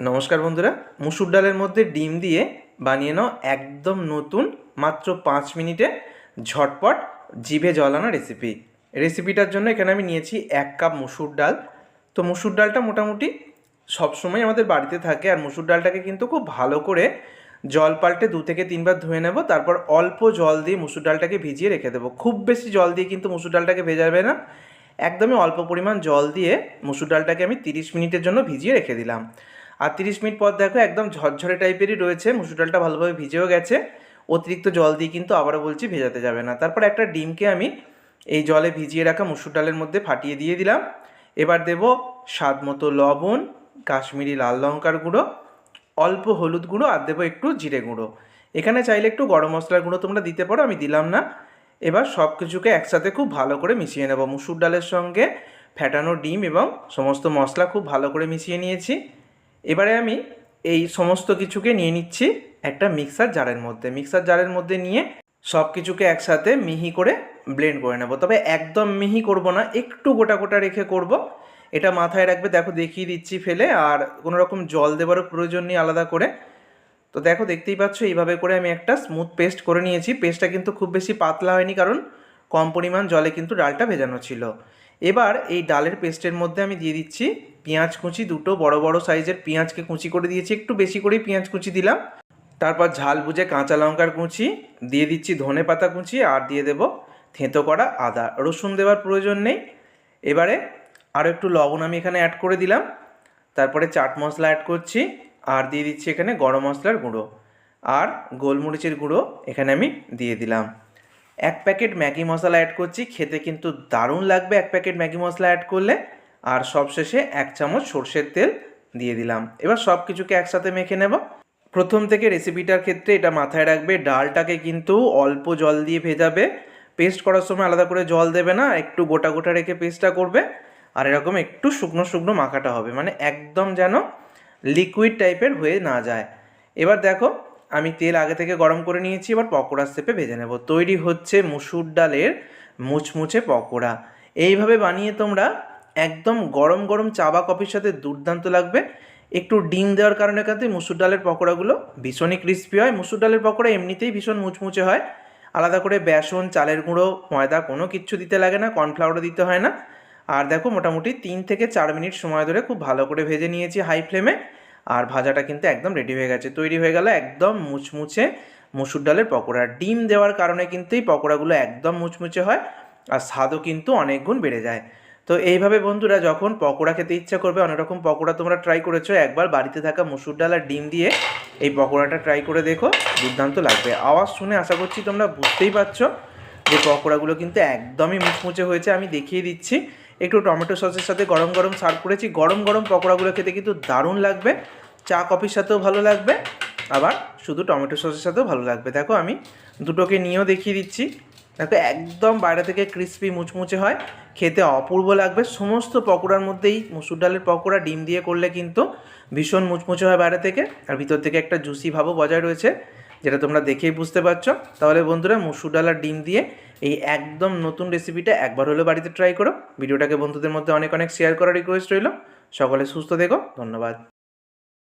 নমস্কার বন্ধুরা, মুসুর ডালের মধ্যে ডিম দিয়ে বানিয়ে নাও একদম নতুন, মাত্র পাঁচ মিনিটে ঝটপট জিভে জলানো রেসিপি রেসিপিটার জন্য এখানে আমি নিয়েছি এক কাপ মুসুর ডাল। তো মুসুর ডালটা মোটামুটি সবসময় আমাদের বাড়িতে থাকে আর মুসুর ডালটাকে কিন্তু খুব ভালো করে জল পাল্টে দু থেকে তিনবার ধুয়ে নেব, তারপর অল্প জল দিয়ে মুসুর ডালটাকে ভিজিয়ে রেখে দেবো। খুব বেশি জল দিয়ে কিন্তু মুসুর ডালটাকে ভেজাবে না। একদমই অল্প পরিমাণ জল দিয়ে মুসুর ডালটাকে আমি তিরিশ মিনিটের জন্য ভিজিয়ে রেখে দিলাম। আর তিরিশ মিনিট পর দেখো একদম ঝরঝরে টাইপেরই রয়েছে, মুসুর ডালটা ভালোভাবে ভিজেও গেছে। অতিরিক্ত জল দিয়ে কিন্তু আবারও বলছি ভেজাতে যাবে না। তারপর একটা ডিমকে আমি এই জলে ভিজিয়ে রাখা মুসুর ডালের মধ্যে ফাটিয়ে দিয়ে দিলাম। এবার দেব স্বাদ মতো লবণ, কাশ্মীরি লাল লঙ্কার গুঁড়ো, অল্প হলুদ গুঁড়ো আর দেবো একটু জিরে গুঁড়ো। এখানে চাইলে একটু গরম মশলার গুঁড়ো তোমরা দিতে পারো, আমি দিলাম না। এবার সব কিছুকে একসাথে খুব ভালো করে মিশিয়ে নেব। মুসুর ডালের সঙ্গে ফ্যাটানো ডিম এবং সমস্ত মশলা খুব ভালো করে মিশিয়ে নিয়েছি। এবারে আমি এই সমস্ত কিছুকে নিয়ে নিচ্ছি একটা মিক্সার জারের মধ্যে। মিক্সার জারের মধ্যে নিয়ে সব কিছুকে একসাথে মিহি করে ব্লেন্ড করে নেব। তবে একদম মিহি করব না, একটু গোটা গোটা রেখে করব। এটা মাথায় রাখবে, দেখো দেখিয়ে দিচ্ছি ফেলে, আর কোনো রকম জল দেওয়ারও প্রয়োজন নেই আলাদা করে। তো দেখো, দেখতেই পাচ্ছ, এইভাবে করে আমি একটা স্মুথ পেস্ট করে নিয়েছি। পেস্টটা কিন্তু খুব বেশি পাতলা হয়নি, কারণ কম পরিমাণ জলে কিন্তু ডালটা ভেজানো ছিল। এবার এই ডালের পেস্টের মধ্যে আমি দিয়ে দিচ্ছি পেঁয়াজ কুচি, দুটো বড় বড় সাইজের পেঁয়াজকে কুচি করে দিয়েছি, একটু বেশি করেই পেঁয়াজ কুচি দিলাম। তারপর ঝাল বুঝে কাঁচা লঙ্কার কুচি, দিয়ে দিচ্ছি ধনে পাতা কুচি আর দিয়ে দেবো থেঁতো করা আদা। রসুন দেওয়ার প্রয়োজন নেই। এবারে আরও একটু লবণ আমি এখানে অ্যাড করে দিলাম। তারপরে চাট মশলা অ্যাড করছি আর দিয়ে দিচ্ছি এখানে গরম মশলার গুঁড়ো। আর গোলমরিচের গুঁড়ো এখানে আমি দিয়ে দিলাম। এক প্যাকেট ম্যাগি মশলা অ্যাড করছি, খেতে কিন্তু দারুণ লাগবে এক প্যাকেট ম্যাগি মশলা অ্যাড করলে। আর সবশেষে এক চামচ সর্ষের তেল দিয়ে দিলাম। এবার সব কিছুকে একসাথে মেখে নেব। প্রথম থেকে রেসিপিটার ক্ষেত্রে এটা মাথায় রাখবে, ডালটাকে কিন্তু অল্প জল দিয়ে ভেজাবে। পেস্ট করার সময় আলাদা করে জল দেবে না, একটু গোটা গোটা রেখে পেস্টটা করবে। আর এরকম একটু শুকনো শুকনো মাখাটা হবে মানে একদম যেন লিকুইড টাইপের হয়ে না যায়। এবার দেখো আমি তেল আগে থেকে গরম করে নিয়েছি, এবার পকোড়ার শেপে ভেজে নেব। তৈরি হচ্ছে মুসুর ডালের মুচমুচে পকোড়া। এইভাবে বানিয়ে তোমরা একদম গরম গরম চা বা কফির সাথে দুর্দান্ত লাগবে। একটু ডিম দেওয়ার কারণে কাতে মুসুর ডালের পকোড়াগুলো ভীষণই ক্রিস্পি হয়। মুসুর ডালের পকোড়া এমনিতেই ভীষণ মুচমুচে হয়। আলাদা করে বেসন, চালের গুঁড়ো, ময়দা কোনো কিচ্ছু দিতে লাগে না, কর্নফ্লাওয়ারও দিতে হয় না। আর দেখো মোটামুটি তিন থেকে চার মিনিট সময় ধরে খুব ভালো করে ভেজে নিয়েছি হাই ফ্লেমে। আর ভাজাটা কিন্তু একদম রেডি হয়ে গেছে। তৈরি হয়ে গেল একদম মুচমুচে মুসুর ডালের পকোড়া। ডিম দেওয়ার কারণে কিন্তু এই পকোড়াগুলো একদম মুচমুচে হয় আর স্বাদও কিন্তু অনেক গুণ বেড়ে যায়। তো এইভাবে বন্ধুরা যখন পকোড়া খেতে ইচ্ছা করবে, অনেক রকম পকোড়া তোমরা ট্রাই করেছ, একবার বাড়িতে থাকা মুসুর ডাল আর ডিম দিয়ে এই পকোড়াটা ট্রাই করে দেখো, দুর্দান্ত লাগবে। আওয়াজ শুনে আশা করছি তোমরা বুঝতেই পারছ যে পকোড়াগুলো কিন্তু একদমই মুচমুচে হয়েছে। আমি দেখিয়ে দিচ্ছি একটু টমেটো সসের সাথে গরম গরম সার্ভ করেছি। গরম গরম পকোড়াগুলো খেতে কিন্তু দারুণ লাগবে। চা, কফির সাথেও ভালো লাগবে। আবার শুধু টমেটো সসের সাথেও ভালো লাগবে। দেখো আমি দুটোকে নিয়েও দেখিয়ে দিচ্ছি। দেখো একদম বাইরে থেকে ক্রিস্পি মুচমুচে হয়। খেতে অপূর্ব লাগবে। সমস্ত পকোড়ার মধ্যেই মুসুর ডালের পকোড়া, ডিম দিয়ে করলে কিন্তু ভীষণ মুচমুচে হয় বাইরে থেকে। আর ভিতর থেকে একটা জুসি ভাবও বজায় রয়েছে, যেটা তোমরা দেখেই বুঝতে পারছ। তাহলে বন্ধুরা মুসুর ডাল আর ডিম দিয়ে এই একদম নতুন রেসিপিটা একবার হলেও বাড়িতে ট্রাই করো। ভিডিওটাকে বন্ধুদের মধ্যে অনেক অনেক শেয়ার করার রিকোয়েস্ট রইল। সকলে সুস্থ দেখো ধন্যবাদ।